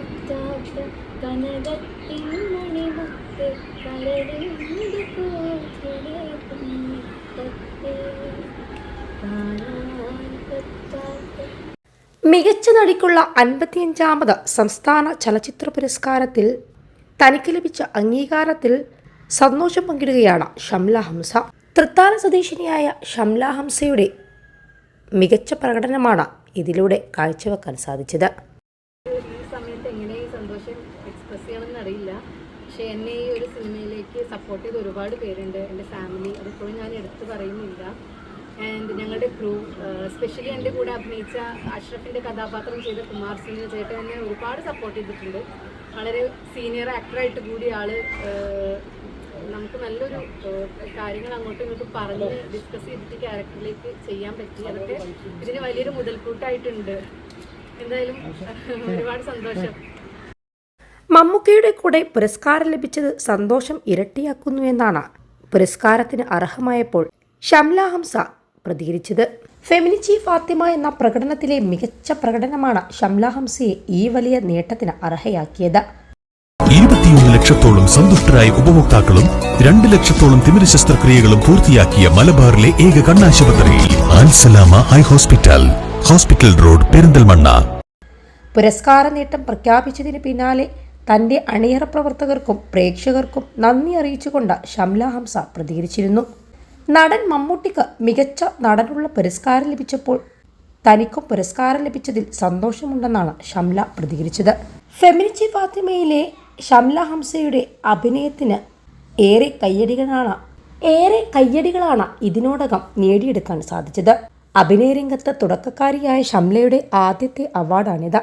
പറ്റാത്ത കനകത്തിൻ മണിമുത്ത് മികച്ച നടിക്കുള്ള അൻപത്തിയഞ്ചാമത് സംസ്ഥാന ചലച്ചിത്ര പുരസ്കാരത്തിൽ തനിക്ക് ലഭിച്ച അംഗീകാരത്തിൽ സന്തോഷം പങ്കിടുകയാണ് ഷംല ഹംസ. തൃത്താല സ്വദേശിനിയായ ഷംല ഹംസയുടെ മികച്ച പ്രകടനമാണ് ഇതിലൂടെ കാഴ്ചവെക്കാൻ സാധിച്ചത്. സന്തോഷം എക്സ്പ്രസ് ചെയ്യണമെന്ന് അറിയില്ല. പക്ഷേ എന്നെ ഈ ഒരു സിനിമയിലേക്ക് സപ്പോർട്ട് ചെയ്ത് ഒരുപാട് പേരുണ്ട്. എന്റെ ഫാമിലി അതിപ്പോഴും ഞാൻ എടുത്തു പറയുന്നില്ല. ആൻഡ് ഞങ്ങളുടെ ക്രൂ സ്പെഷ്യലി എന്റെ കൂടെ അഭിനയിച്ച അഷ്റഫിന്റെ കഥാപാത്രം ചെയ്ത കുമാർ സിംഗ് ചേട്ടൻ എന്നെ ഒരുപാട് സപ്പോർട്ട് ചെയ്തിട്ടുണ്ട്. വളരെ സീനിയർ ആക്ടറായിട്ട് കൂടി ആൾ നമുക്ക് നല്ലൊരു കാര്യങ്ങൾ അങ്ങോട്ടും ഇങ്ങോട്ടും പറഞ്ഞ് ഡിസ്കസ് ചെയ്തിട്ട് ക്യാരക്ടറിലേക്ക് ചെയ്യാൻ പറ്റി. അതൊക്കെ ഇതിന് വലിയൊരു മുതൽക്കൂട്ടായിട്ടുണ്ട്. എന്തായാലും ഒരുപാട് സന്തോഷം. മമ്മൂക്കയുടെ കൂടെ പുരസ്കാരം ലഭിച്ചത് സന്തോഷം ഇരട്ടിയാക്കുന്നു എന്നാണ്. പുരസ്കാരത്തിന് അർഹമായപ്പോൾ ഷംല ഹംസ പ്രതികരിച്ചത്. ഫെമിനിച്ചി ഫാത്തിമ എന്ന പ്രകടനത്തിലെ മികച്ച പ്രകടനമാണ് ഷംല ഹംസയെ ഈ വലിയ നേട്ടത്തിന് അർഹയാക്കിയത്. ഇരുപത്തിയൊന്ന് ലക്ഷത്തോളം സന്തുഷ്ടരായ ഉപഭോക്താക്കളും രണ്ട് ലക്ഷത്തോളം തിമിര ശസ്ത്രക്രിയകളും പൂർത്തിയാക്കിയ മലബാറിലെ ഏക കണ്ണാശുപത്രി Alsalama eye hospital hospital road Perinthalmanna. പുരസ്കാര നേട്ടം പ്രഖ്യാപിച്ചതിന് പിന്നാലെ തന്റെ അണിയറ പ്രവർത്തകർക്കും പ്രേക്ഷകർക്കും നന്ദി അറിയിച്ചുകൊണ്ട് ഷംല ഹംസ പ്രതികരിച്ചിരുന്നു. നടൻ മമ്മൂട്ടിക്ക് മികച്ച നടനുള്ള പുരസ്കാരം ലഭിച്ചപ്പോൾ തനിക്കും പുരസ്കാരം ലഭിച്ചതിൽ സന്തോഷമുണ്ടെന്നാണ് ഷംല പ്രതികരിച്ചത്. ഫെമിനിച്ചി ഫാത്തിമയിലെ ഷംല ഹംസയുടെ അഭിനയത്തിന് ഏറെ കയ്യടികളാണ് ഏറെ കയ്യടികളാണ് ഇതിനോടകം നേടിയെടുക്കാൻ സാധിച്ചത്. അഭിനയരംഗത്ത് തുടക്കക്കാരിയായ ഷംലയുടെ ആദ്യത്തെ അവാർഡാണിത്.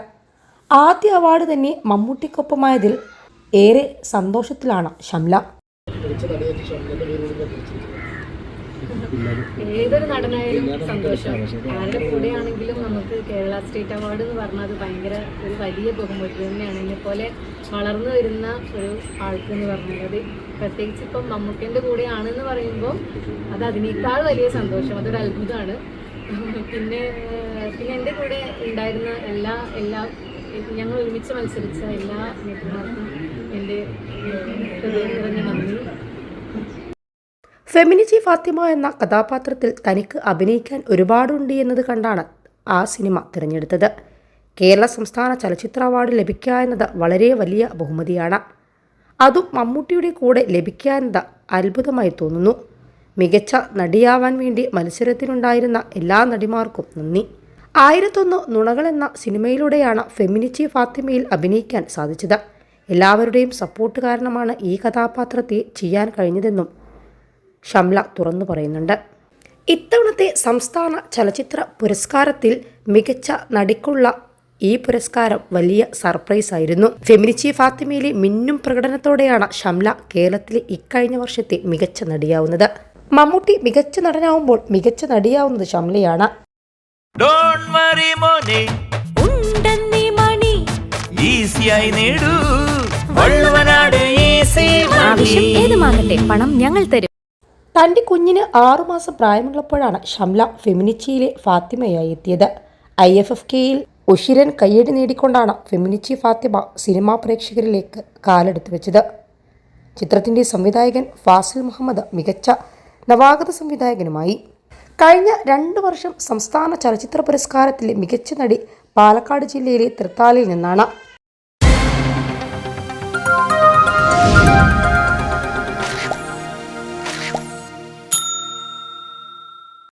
ആദ്യ അവാർഡ് തന്നെ മമ്മൂട്ടിക്കൊപ്പമായതിൽ ഏറെ സന്തോഷത്തിലാണ് ഷംല. ഏതൊരു നടനായാലും സന്തോഷം. ആരുടെ കൂടെയാണെങ്കിലും നമുക്ക് കേരള സ്റ്റേറ്റ് അവാർഡ് എന്ന് പറഞ്ഞാൽ അത് ഭയങ്കര ഒരു വലിയ ബഹുമതി തന്നെയാണ്. എന്നെ പോലെ വളർന്നു വരുന്ന ഒരു ആൾക്ക് എന്ന് പറഞ്ഞാൽ അത് പ്രത്യേകിച്ച് ഇപ്പം മമ്മൂക്കന്റെ കൂടെയാണെന്ന് പറയുമ്പോൾ അത് അതിനേക്കാൾ വലിയ സന്തോഷം. അതൊരു അത്ഭുതമാണ്. പിന്നെ പിന്നെ എന്റെ കൂടെ ഉണ്ടായിരുന്ന എല്ലാ എല്ലാ ഞങ്ങൾ ഒരുമിച്ച് മത്സരിച്ച എല്ലാ നേതാക്കന്മാർക്കും എന്റെ ഹൃദയം നന്ദി. ഫെമിനിജി ഫാത്തിമ എന്ന കഥാപാത്രത്തിൽ തനിക്ക് അഭിനയിക്കാൻ ഒരുപാടുണ്ട് എന്നത് കണ്ടാണ് ആ സിനിമ തിരഞ്ഞെടുത്തത്. കേരള സംസ്ഥാന ചലച്ചിത്ര അവാർഡ് ലഭിക്കുക എന്നത് വളരെ വലിയ ബഹുമതിയാണ്. അതും മമ്മൂട്ടിയുടെ കൂടെ ലഭിക്കുക എന്നത് അത്ഭുതമായി തോന്നുന്നു. മികച്ച നടിയാവാൻ വേണ്ടി മത്സരത്തിനുണ്ടായിരുന്ന എല്ലാ നടിമാർക്കും നന്ദി. ആയിരത്തൊന്ന് നുണകൾ എന്ന സിനിമയിലൂടെയാണ് ഫെമിനിച്ചി ഫാത്തിമയിൽ അഭിനയിക്കാൻ സാധിച്ചത്. എല്ലാവരുടെയും സപ്പോർട്ട് കാരണമാണ് ഈ കഥാപാത്രത്തെ ചെയ്യാൻ കഴിഞ്ഞതെന്നും ഷംല തുറന്നു പറയുന്നുണ്ട്. ഇത്തവണത്തെ സംസ്ഥാന ചലച്ചിത്ര പുരസ്കാരത്തിൽ മികച്ച നടിക്കുള്ള ഈ പുരസ്കാരം വലിയ സർപ്രൈസ് ആയിരുന്നു. ഫെമിനിച്ചി ഫാത്തിമയിലെ മിന്നും പ്രകടനത്തോടെയാണ് ഷംല കേരളത്തിലെ ഇക്കഴിഞ്ഞ വർഷത്തെ മികച്ച നടിയാവുന്നത്. മമ്മൂട്ടി മികച്ച നടനാവുമ്പോൾ മികച്ച നടിയാവുന്നത് ഷംലയാണ്. ഡോണ്ട് വറി മോനെ. ഉണ്ടെന്നീ മണി. ഈസിയായി നേടൂ. വള്ളുവനാട് ഈസി ആവശ്യം ഏതുമാകട്ടെ പണം ഞങ്ങൾ തരും. തന്റെ കുഞ്ഞിന് ആറുമാസം പ്രായമുള്ളപ്പോഴാണ് ഷംല ഫെമിനിച്ചിയിലെ ഫാത്തിമയായി എത്തിയത്. ഐ എഫ് എഫ് കെയിൽ ഉഷിരൻ കയ്യടി നേടിക്കൊണ്ടാണ് ഫെമിനിച്ചി ഫാത്തിമ സിനിമാ പ്രേക്ഷകരിലേക്ക് കാലെടുത്തു വെച്ചത്. ചിത്രത്തിന്റെ സംവിധായകൻ ഫാസിൽ മുഹമ്മദ് മികച്ച നവാഗത സംവിധായകനുമായി കഴിഞ്ഞ രണ്ട് വർഷം സംസ്ഥാന ചലച്ചിത്ര പുരസ്കാരത്തിലെ മികച്ച നടി പാലക്കാട് ജില്ലയിലെ തൃത്താലയിൽ നിന്നാണ്.